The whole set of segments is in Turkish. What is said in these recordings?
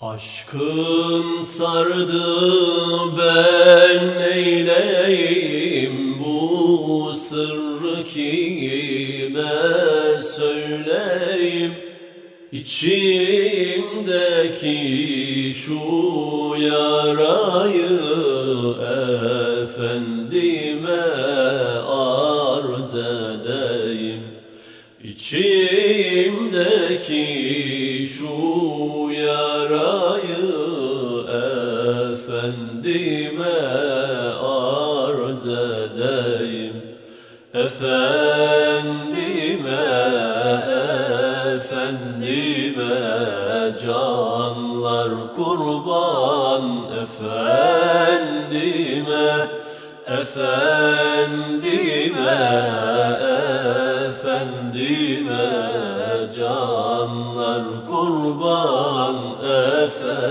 Aşkın sardı ben neyleyim? Bu sırrı kime söyleyim İçimdeki şu yarayı efendime arz edeyim. İçimdeki efendime arz edeyim. Efendime, efendime canlar kurban. Efendime, efendime, efendime canlar kurban. Efendime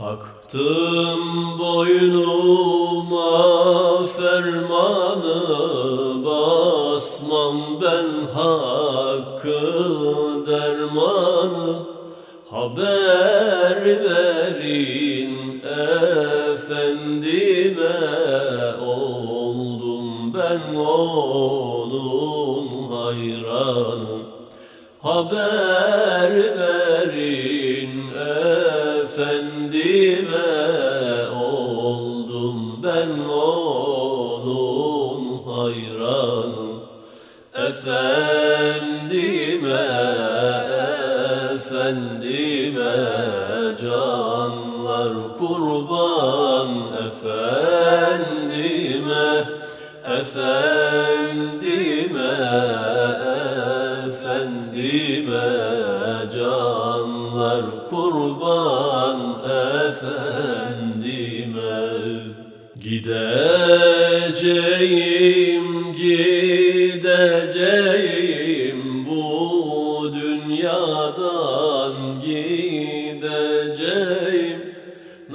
Taktım boynuma fermanı Basmam ben hakkı dermanı. Haber verin efendime Oldum ben onun hayranı. Haber verin efendime canlar kurban Efendime, efendime, efendime canlar kurban Efendime. Gideceğim, gideceğim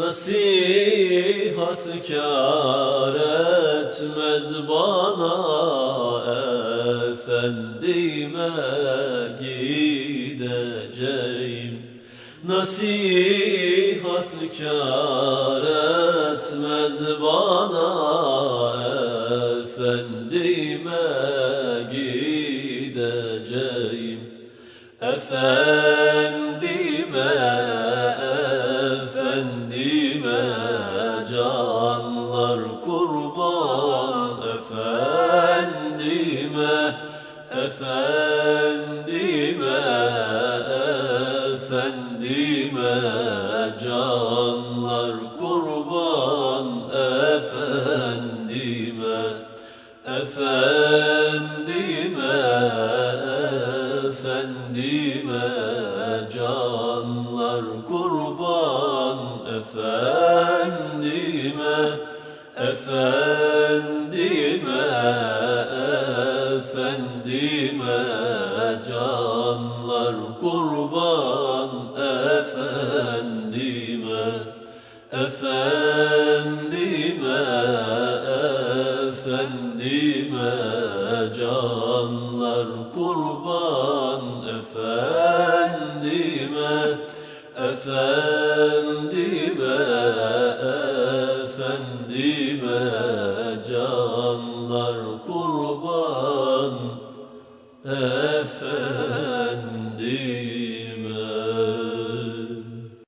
Nasihat kâr etmez bana efendime gideceğim. Nasihat kâr etmez bana Efendime gideceğim. Efendime, efendime canlar kurban Efendime, efendime, efendime canlar kurban Efendime, efendime, Efendime, efendime canlar kurban Efendime, efendime, efendime canlar kurban Efendime.